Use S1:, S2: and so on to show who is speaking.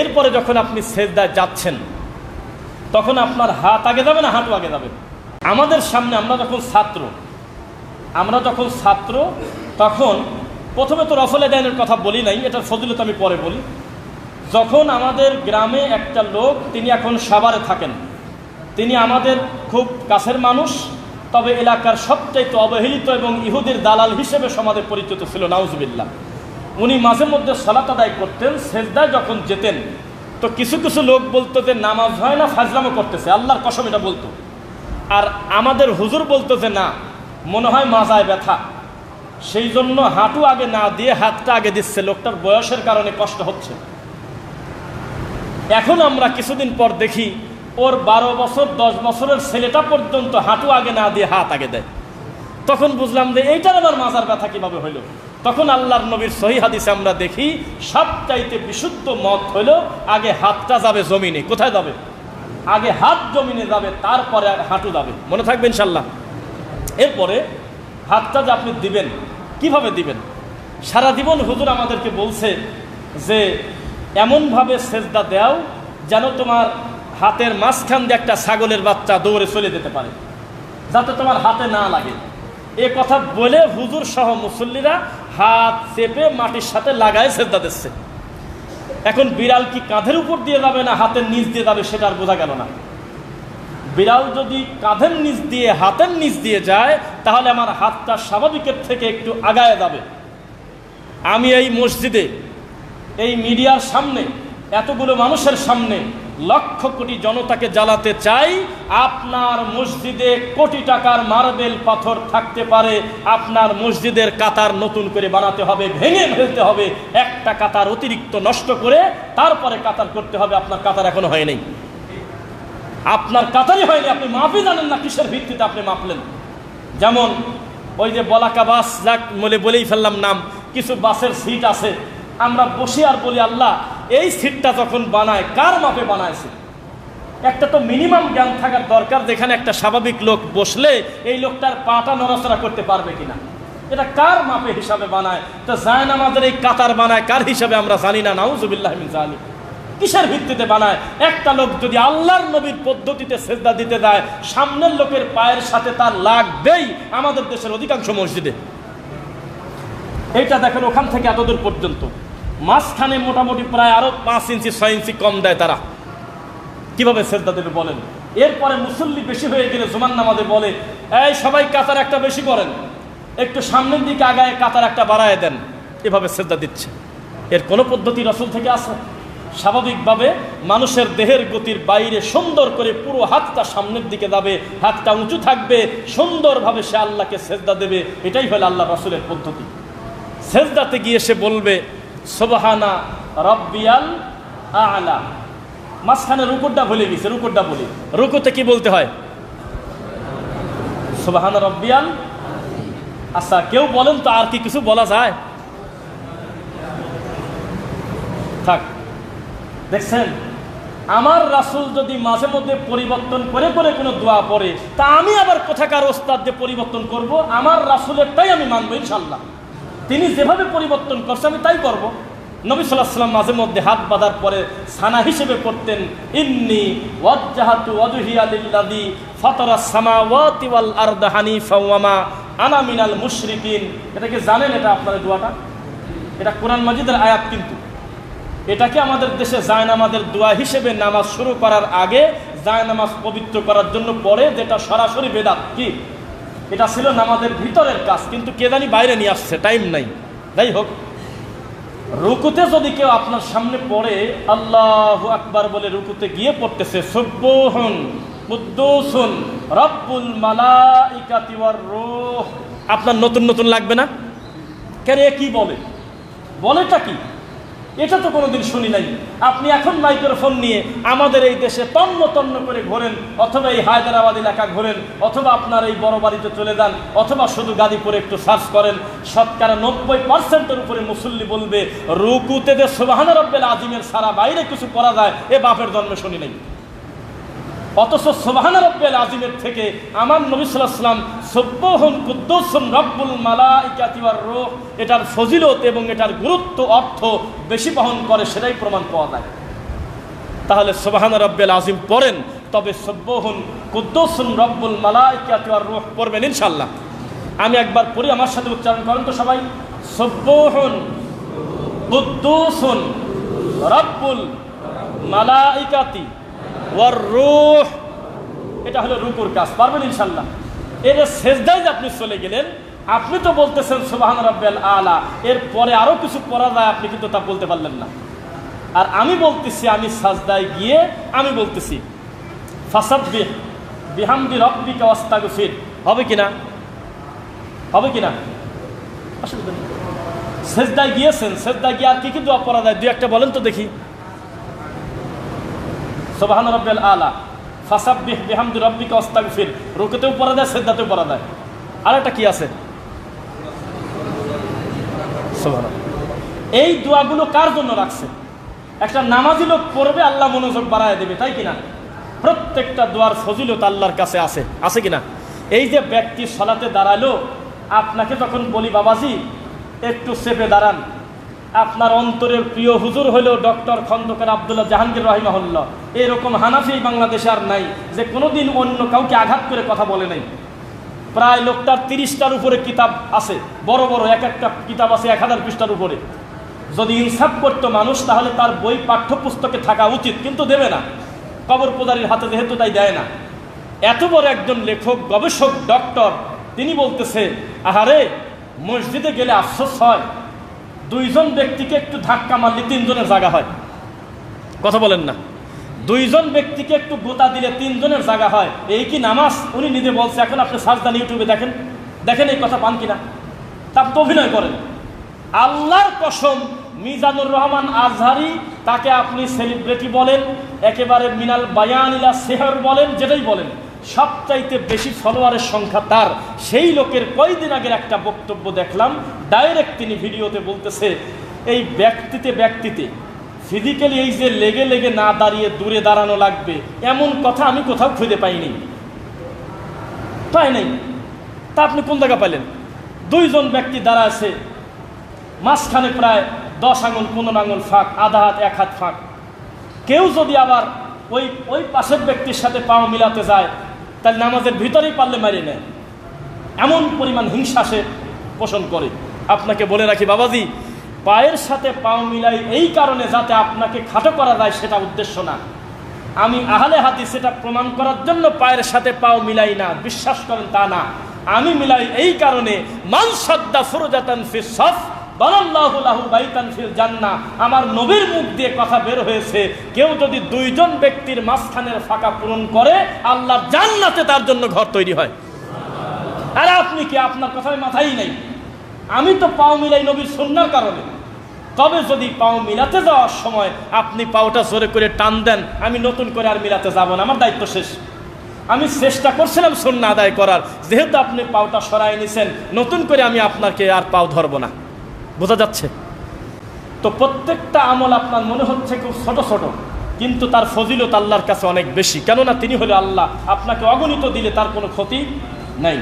S1: এরপরে যখন আপনি সেজদায় যাচ্ছেন, তখন আপনার হাত আগে যাবে না হাঁটু আগে যাবে? আমাদের সামনে আমরা যখন ছাত্র, আমরা যখন ছাত্র, তখন প্রথমে তো রফলে দাইনের কথা বলি নাই, এটার ফজিলত আমি পরে বলি। যখন আমাদের গ্রামে একটা লোক, তিনি এখন সাভারে থাকেন। তিনি আমাদের খুব কাছের মানুষ, তবে এলাকার সবচাইতে অবহেলিত এবং ইহুদের দালাল হিসেবে সমাজে পরিচিত ছিল নাউজবিল্লা উনি মাঝে মধ্যে সলাত আদায় করতেন, সেজদায় যখন যেতেন, তো কিছু কিছু লোক বলতো যে নামাজ হয় না, ফাজলামো করতেছে। আল্লাহর কসম এটা বলতো। আর আমাদের হুজুর বলতো যে না, মনে হয় মাজায় ব্যথা। সেই জন্য হাঁটু আগে না দিয়ে হাতটা আগে দিচ্ছে। লোকটার বয়সের কারণে কষ্ট হচ্ছে। এখন আমরা কিছুদিন পর দেখি, ওর বারো বছর, দশ বছরের ছেলেটা পর্যন্ত হাঁটু আগে না দিয়ে হাত আগে দেয়। তখন বুঝলাম যে এইটার আবার মাজার ব্যথা কীভাবে হইল? তখন আল্লাহর নবীর সহি হাদিসে আমরা দেখি, সবচাইতে বিশুদ্ধ মত হইল আগে হাতটা যাবে জমিনে, কোথায় যাবে? আগে হাত জমিনে যাবে, তারপরে হাঁটু যাবে। মনে থাকবে ইনশাল্লাহ এরপরে হাতটা যে আপনি দিবেন, কীভাবে দিবেন? সারা জীবন হুজুর আমাদেরকে বলছে যে, এমনভাবে সেজদা দেও যেন তোমার হাতের মাঝখান দিয়ে একটা ছাগলের বাচ্চা দৌড়ে চলে যেতে পারে, যাতে তোমার হাতে না লাগে। এ কথা বলে হুজুর সহ মুসল্লিরা হাত চেপে মাটির সাথে লাগায় সেজদা দিচ্ছে। এখন বিড়াল কি কাঁধের উপর দিয়ে যাবে না হাতের নিচ দিয়ে যাবে সেটা আর বোঝা গেল না। বিড়াল যদি কাঁধের নিচ দিয়ে, হাতের নিচ দিয়ে যায়, তাহলে আমার হাতটা স্বাভাবিকের থেকে একটু আগায় যাবে। আমি এই মসজিদে, এই মিডিয়ার সামনে, এতগুলো মানুষের সামনে লক্ষ কোটি জনতাকে জ্বালাতে চাই, আপনার মসজিদে কোটি টাকার মার্বেল পাথর থাকতে পারে, আপনার মসজিদের কাতার নতুন করে বানাতে হবে, ভেঙে ফেলতে হবে, একটা কাতার অতিরিক্ত নষ্ট করে তারপরে কাতার করতে হবে, আপনার কাতার এখনও হয় নাই আপনার কাতারই হয়নি, আপনি মাপই জানেন না কিসের ভিত্তিতে আপনি মাপলেন। যেমন ওই যে বলাকা বাস, যাক বলে বলেই ফেললাম নাম, কিছু বাসের সিট আছে, আমরা বসে আর বলি, আল্লাহ এই সিটটা যখন বানায়, কার মাপে বানায়ছে একটা তো মিনিমাম জ্ঞান থাকার দরকার যেখানে একটা স্বাভাবিক লোক বসলে এই লোকটার পাটা নড়াচড়া করতে পারবে কিনা। এটা কার মাপে হিসাবে বানায়? তো জায়ন আমাদের এই কাতার বানায়, কার হিসাবে আমরা জানি না? নাউজুবিল্লাহ জানি কিসের ভিত্তিতে বানায়? একটা লোক যদি আল্লাহর নবীর পদ্ধতিতে সেজদা দিতে দেয় সামনের লোকের পায়ের সাথে তার লাগবেই আমাদের দেশের অধিকাংশ মসজিদে। এইটা দেখেন ওখান থেকে এতদূর পর্যন্ত। মাঝখানে মোটামুটি প্রায় আরও পাঁচ ইঞ্চি, ছয় ইঞ্চি কম দেয় তারা। কীভাবে সেজদা দেবে বলেন? এরপরে মুসল্লি বেশি হয়ে গেলে জুমান নামাজে বলে, এই সবাই কাতার একটা বেশি করেন। একটু সামনের দিকে আগায় কাতার একটা বাড়ায় দেন। এভাবে সেজদা দিচ্ছে। এর কোনো পদ্ধতি রসুল থেকে আসে স্বাভাবিকভাবে মানুষের দেহের গতির বাইরে সুন্দর করে পুরো হাতটা সামনের দিকে যাবে, হাতটা উঁচু থাকবে, সুন্দরভাবে সে আল্লাহকে সেজদা দেবে। এটাই হলো আল্লাহ রসুলের পদ্ধতি। সেজদাতে গিয়ে সে বলবে সোবাহানা রব্বিয়াল আলা। মাঝখানে রুকুরটা ভুলে গেছে, রুকুরটা বলি। রুকুতে কি বলতে হয়? সোবাহানা রব্বিয়াল আচ্ছা কেউ বলেন তো আর কি কিছু বলা যায়? থাক, দেখছেন? আমার রাসুল যদি মাঝে মধ্যে পরিবর্তন করে করে কোনো দোয়া পড়ে, তা আমি আবার কোথাকার ওস্তাদ দিয়ে পরিবর্তন করব? আমার রাসুলেরটাই আমি মানবো ইনশাল্লাহ তিনি যেভাবে পরিবর্তন করছে, আমি তাই করব। নবী সাল্লাহ সাল্লাম মাঝে মধ্যে হাত বাঁধার পরে সানা হিসেবে পড়তেন, ইন্নি ওয়াজ্জাহাতু ওয়াজহিয়া লিল্লাযী ফাতারাস সামাওয়াতি ওয়াল আরদা হানিফা ওয়া মা আনা মিনাল মুশরিকিন। এটা কি জানেন এটা আপনার দোয়াটা? এটা কোরআন মাজিদের আয়াত কিন্তু। এটাকে আমাদের দেশে জায়নামাজের দোয়া হিসেবে নামাজ শুরু করার আগে জায়নামাজ পবিত্র করার জন্য পরে যেটা সরাসরি বেদাত? কি? এটা ছিল নামাজের ভিতরের কাজ, কিন্তু কে জানি বাইরে নিয়ে আসছে টাইম নাই। যাই হোক, রুকুতে যদি কেউ আপনার সামনে পড়ে, আল্লাহ আকবার বলে রুকুতে গিয়ে পড়তেছে আপনার নতুন নতুন লাগবে না? কেন এ কি বলে? বলেটা কি? এটা তো কোনোদিন শুনি নাই। আপনি এখন মাইক্রোফোন নিয়ে আমাদের এই দেশে তন্ন তন্ন করে ঘোরেন, অথবা এই হায়দ্রাবাদ এলাকা ঘোরেন, অথবা আপনার এই বড় বাড়িতে চলে যান, অথবা শুধু গাদিপুরে একটু সার্চ করেন, শতকরা নব্বই পার্সেন্টের উপরে মুসল্লি বলবে, রুকুতে যে সোবাহান রব্বেল আজিমের সারা বাইরে কিছু করা যায়, এ বাপের জন্মে শুনি নাই। অথচ সোবাহান রব্বেল আজিমের থেকে আমার নবী সাল্লাম সব্যহন কুদ্দোসন রব্বুল মালা ইকাতিবার রোহ, এটার ফজিলত এবং এটার গুরুত্ব অর্থ বেশি বহন করে সেটাই প্রমাণ পাওয়া যায়। তাহলে সোবাহান রব্বেল আজিম পড়েন, তবে সব্বহুন কুদ্দুসুন রব্বুল মালা ইকাতিবার রূহ পড়বেন ইনশাল্লাহ আমি একবার পড়ি, আমার সাথে উচ্চারণ করেন তো সবাই। সব্বহুন কুদ্দুসুন রব্বুল মালাইকাতি ওয়ার রূহ এটা হলো রুকুর কাজ, পারবেন ইনশাল্লাহ এর শেষদায় যে আপনি চলে গেলেন, আপনি তো বলতেছেন, সুবাহান রব্বেল আলা। এর পরে আরও কিছু করা যায়, আপনি কিন্তু তা বলতে পারলেন না। আর আমি বলতেছি, আমি সাজদায় গিয়ে আমি বলতেছি ফাসাব্বি বিহামদি রব্বিকা ওয়াস্তাগফির। হবে কিনা হবে কিনা অসুবিধা নেই। সেজদায় গিয়েছেন সেজদায় গিয়ে আর কি কি দোয়া দুই একটা বলেন তো দেখি। সোবাহান রব্বেল আলা, ফাসাব্বিহ বিহামদি রব্বিকা ওয়াস্তাগফির। রুকুতেও পড়া যায় সেজদাতেও পড়া যায়। আর একটা কি আছে। এই দোয়াগুলো কার জন্য রাখছে? একটা নামাজি লোক পড়বে, আল্লাহ মনোযোগ বাড়ায় দেবে, তাই কিনা? প্রত্যেকটা দোয়ার ফজিলত আল্লাহর কাছে আছে আছে কিনা? এই যে ব্যক্তি সলাতে দাঁড়াল, আপনাকে যখন বলি, বাবাজি, একটু চেপে দাঁড়ান। আপনার অন্তরের প্রিয় হুজুর হলো ডক্টর খন্দকার আবদুল্লাহ জাহাঙ্গীর রহিমাহুল্লাহ। এরকম হানাফি বাংলাদেশে আর নাই, যে কোনোদিন অন্য কাউকে আঘাত করে কথা বলে নাই। প্রায় লোকটার তিরিশটার উপরে কিতাব আছে, বড় বড়, এক একটা কিতাব আছে এক হাজার পৃষ্ঠার উপরে। যদি ইনসাফ করতো মানুষ, তাহলে তার বই পাঠ্যপুস্তকে থাকা উচিত, কিন্তু দেবে না। কবর পূজারীর হাতে যেহেতু তাই দেয় না। এত বড় একজন লেখক, গবেষক, ডক্টর, তিনি বলতেছে, আহারে, মসজিদে গেলে আফসোস হয় দুইজন ব্যক্তিকে একটু ধাক্কা মারলে তিনজনের জায়গা হয়। কথা বলেন না। দুইজন ব্যক্তিকে একটু গোতা দিলে তিনজনের জায়গা হয়। এই কি নামাজ? উনি নিজে বলছে, এখন আপনি সাজদান ইউটিউবে দেখেন। দেখেন এই কথা পান কিনা? তা আপনি তো অভিনয় করেন। আল্লাহর কসম, মিজানুর রহমান আজহারি তাকে আপনি সেলিব্রিটি বলেন, একেবারে মিনাল বায়ানিলা সেহর বলেন, যেটাই বলেন। সবচাইতে বেশি ফলোয়ারের সংখ্যা তার। সেই লোকের কয়দিন আগের একটা বক্তব্য দেখলাম ডাইরেক্ট তিনি ভিডিওতে বলতেছে, এই ব্যক্তিতে ব্যক্তিতে ফিজিক্যালি এই যে লেগে লেগে না দাঁড়িয়ে দূরে দাঁড়ানো লাগবে, এমন কথা আমি কোথাও খুঁজে পাইনি। পাই নাই। তা আপনি কোন জায়গা পাইলেন? দুইজন ব্যক্তি দাঁড়া আছে, মাঝখানে প্রায় দশ আঙুল, পনেরো আঙুল ফাঁক, আধা হাত, এক হাত ফাঁক। কেউ যদি আবার ওই ওই পাশের ব্যক্তির সাথে পাও মিলাতে যায় তাহলে নামাজের ভিতরেই পারলে মারিয়ে নেয়। এমন পরিমাণ হিংসা সে পোষণ করে। আপনাকে বলে রাখি বাবাজি, পায়ের সাথে পাও মিলাই এই কারণে যাতে আপনাকে খাটো করা যায় সেটা উদ্দেশ্য না। আমি আহলে হাদিস সেটা প্রমাণ করার জন্য পায়ের সাথে পাও মিলাই না, বিশ্বাস করেন তা না। আমি মিলাই এই কারণে, মান সদ্দা ফুরজাতান ফি সফ আমার নবীর মুখ দিয়ে কথা বের হয়েছে, কেউ যদি দুইজন ব্যক্তির মাঝখানের ফাঁকা পূরণ করে, আল্লাহ জান্নাতে তার জন্য ঘর তৈরি হয়। আরে আপনি কি আপনার কথায় মাথাই নেই? আমি তো পাও মিলাই নবীর সন্ন্যার কারণে। তবে যদি পাও মিলাতে যাওয়ার সময় আপনি পাওটা জোরে করে টান দেন, আমি নতুন করে আর মিলাতে যাব না, আমার দায়িত্ব শেষ। আমি চেষ্টা করছিলাম সন্না আদায় করার, যেহেতু আপনি পাওটা সরাই নিছেন, নতুন করে আমি আপনাকে আর পাও ধরবো না। বোঝা যাচ্ছে। তো প্রত্যেকটা আমল আপনার মনে হচ্ছে খুব ছোট ছোট, কিন্তু তার ফজিলত আল্লাহর কাছে অনেক বেশি। কেননা তিনি হলে আল্লাহ। আপনাকে অগণিত দিলে তার কোনো ক্ষতি নাই।